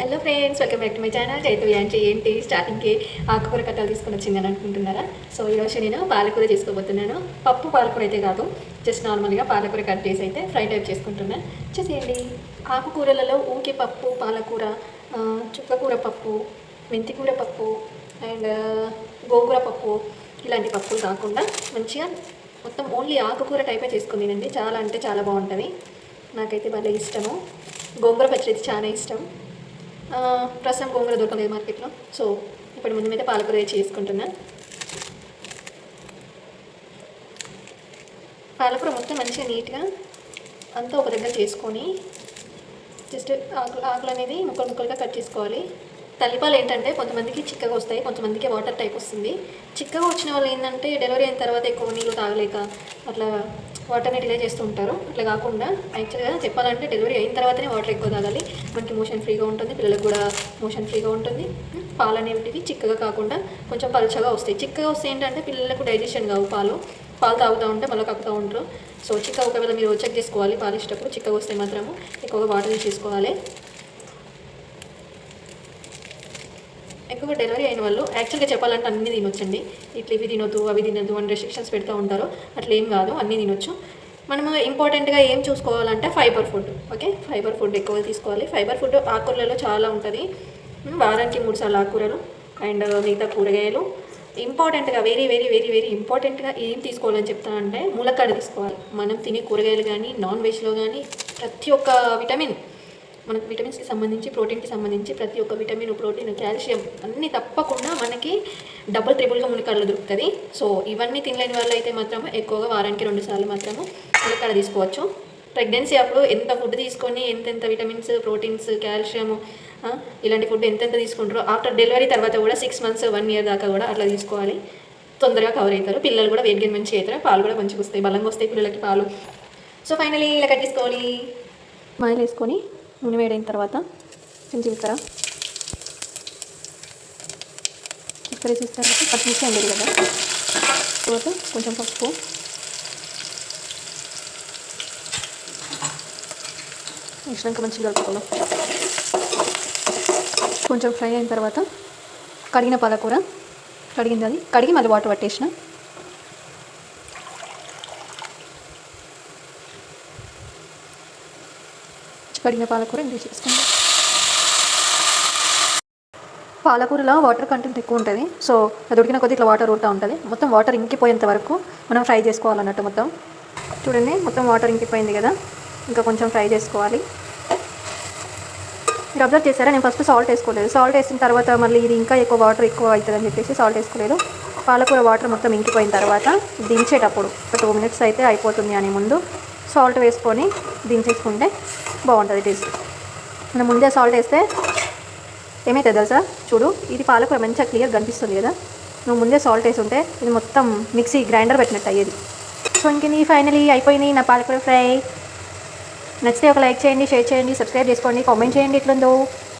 Hello friends welcome back to my channel Chaitu యాంచి ఏంటి స్టార్టింగ్కి ఆకుకూర కట్టలు తీసుకొని వచ్చిందని అనుకుంటున్నారా? సో ఈరోజు నేను పాలకూర చేసుకోబోతున్నాను. పప్పు పాలకూర అయితే కాదు జస్ట్ నార్మల్గా పాలకూర కట్ చేసి అయితే ఫ్రై టైప్ చేసుకుంటున్నాను చూసేయండి. ఆకుకూరలలో ఊకి పప్పు పాలకూర చుక్కకూర పప్పు మెంతికూర పప్పు అండ్ గోంగూర పప్పు ఇలాంటి పప్పులు కాకుండా మంచిగా మొత్తం ఓన్లీ ఆకుకూర టైపే చేసుకుందినండి చాలా అంటే చాలా బాగుంటుంది. నాకైతే భలే ఇష్టము. గోంగూర పచ్చడి అయితే చాలా ఇష్టం. ప్రస్తుతం గోంగూర దొరకలేదు మార్కెట్లో. సో ఇప్పుడు ముందు మీద పాలకూర చేసుకుంటున్నాను పాలకూర మొత్తం మంచిగా నీట్గా అంతా ఒక దగ్గర చేసుకొని జస్ట్ ఆకులు ఆకులు అనేది ముక్కలు ముక్కలుగా కట్ చేసుకోవాలి. తల్లిపాలు ఏంటంటే కొంతమందికి చిక్కగా వస్తాయి కొంతమందికి వాటర్ టైప్ వస్తుంది. చిక్కగా వచ్చిన వాళ్ళు ఏంటంటే డెలివరీ అయిన తర్వాత ఎక్కువ నీళ్ళు తాగలేక అట్లా వాటర్ని డిలే చేస్తూ ఉంటారు. అట్లా కాకుండా యాక్చువల్గా చెప్పాలంటే డెలివరీ అయిన తర్వాతనే వాటర్ ఎక్కువ తాగాలి. మనకి మోషన్ ఫ్రీగా ఉంటుంది పిల్లలకు కూడా మోషన్ ఫ్రీగా ఉంటుంది. పాలు అనేవి చిక్కగా కాకుండా కొంచెం పలుచగా వస్తాయి. చిక్కగా వస్తే ఏంటంటే పిల్లలకు డైజెషన్ కావు పాలు. పాలు తాగుతూ ఉంటే మళ్ళీ కక్కుతూ ఉంటారు సో చిక్క ఒకవేళ మీరు చెక్ చేసుకోవాలి పాలు ఇచ్చేటప్పుడు చిక్కగా వస్తే మాత్రము ఎక్కువగా వాటర్ తీసుకోవాలి ఎక్కువగా డెలివరీ అయిన వాళ్ళు యాక్చువల్గా చెప్పాలంటే అన్ని తినొచ్చండి. ఇట్లా ఇవి తినొద్దు అవి తినొద్దు అని రెస్ట్రిక్షన్స్ పెడతా ఉంటారు. అట్లా ఏం కాదు అన్నీ తినొచ్చు. మనము ఇంపార్టెంట్గా ఏం చూసుకోవాలంటే fibre food okay fibre food ఎక్కువ తీసుకోవాలి. ఫైబర్ ఫుడ్ ఆకుకూరలలో చాలా ఉంటుంది. వారానికి మూడు సార్లు ఆకుకూరలు అండ్ మిగతా కూరగాయలు. ఇంపార్టెంట్గా వెరీ వెరీ వెరీ వెరీ ఇంపార్టెంట్గా ఏం తీసుకోవాలని చెప్తానంటే ములక్కాడ తీసుకోవాలి. మనం తినే కూరగాయలు కానీ నాన్ వెజ్లో కానీ ప్రతి ఒక్క విటమిన్ మనకు విటమిన్స్కి సంబంధించి ప్రోటీన్కి సంబంధించి ప్రతి ఒక్క విటమిన్ ప్రోటీన్ కాల్షియం అన్నీ తప్పకుండా మనకి డబుల్ ట్రిపుల్గా మునక్కాడలు దొరుకుతుంది సో ఇవన్నీ తినలేని వాళ్ళు అయితే మాత్రం ఎక్కువగా వారానికి రెండు సార్లు మాత్రము మునక్కాడ తీసుకోవచ్చు. ప్రెగ్నెన్సీ అప్పుడు ఎంత ఫుడ్ తీసుకొని ఎంతెంత విటమిన్స్ ప్రోటీన్స్ కాల్షియం ఇలాంటి ఫుడ్ ఎంతెంత తీసుకుంటారో ఆఫ్టర్ డెలివరీ తర్వాత కూడా సిక్స్ మంత్స్ వన్ ఇయర్ దాకా కూడా అట్లా తీసుకోవాలి. తొందరగా కవర్ అవుతారు. పిల్లలు కూడా వెయిట్ గెయిన్ మంచిగా అవుతారు పాలు కూడా మంచిగా వస్తాయి. బలంగా వస్తాయి పిల్లలకి పాలు. సో ఫైనలీ ఇలా కట్టేసుకోవాలి మాయలు వేసుకొని నూనె వేడైన తర్వాత జీలకర్ర. జీలకర్ర వేసిన తర్వాత పచ్చిమిర్చి అండి కదా. తర్వాత కొంచెం పసుపు. వేసినాక మంచిగా కలుపుకుందాం. కొంచెం ఫ్రై అయిన తర్వాత కడిగిన పాలకూర. కడిగింది అది. కడిగి మళ్ళీ వాటర్ పట్టేసిన. కడిగిన పాలకూర ఇందులో చేసుకోండి పాలకూరలో వాటర్ కంటెంట్ ఎక్కువ ఉంటుంది. సో అది ఉడికిన కొద్ది ఇట్లా వాటర్ ఊరుతూ ఉంటుంది. మొత్తం వాటర్ ఇంకిపోయేంత వరకు మనం ఫ్రై చేసుకోవాలన్నట్టు మొత్తం. చూడండి మొత్తం వాటర్ ఇంకిపోయింది కదా. ఇంకా కొంచెం ఫ్రై చేసుకోవాలి. మీరు అబ్జర్వ్ చేశారా? నేను ఫస్ట్ సాల్ట్ వేసుకోలేదు. సాల్ట్ వేసిన తర్వాత మళ్ళీ ఇది ఇంకా ఎక్కువ వాటర్ ఎక్కువ అవుతుందని చెప్పేసి సాల్ట్ వేసుకోలేదు. పాలకూర వాటర్ మొత్తం ఇంకిపోయిన తర్వాత దించేటప్పుడు ఒక టూ మినిట్స్ అయితే అయిపోతుంది అని ముందు సాల్ట్ వేసుకొని దించేసుకుంటే బాగుంటుంది టేస్ట్. మనం ముందే సాల్ట్ వేస్తే ఏమైతుంది తెలుసా? చూడు ఇది పాలకూర మంచిగా క్లియర్ కనిపిస్తుంది కదా. నువ్వు ముందే సాల్ట్ వేసి ఉంటే ఇది మొత్తం మిక్సీ గ్రైండర్ పెట్టినట్టు అయ్యేది. సో ఇంక నీ ఫైనలీ అయిపోయినాయి నా పాలకూర ఫ్రై. నచ్చితే ఒక లైక్ చేయండి షేర్ చేయండి సబ్స్క్రైబ్ చేసుకోండి కామెంట్ చేయండి ఎట్లుందో.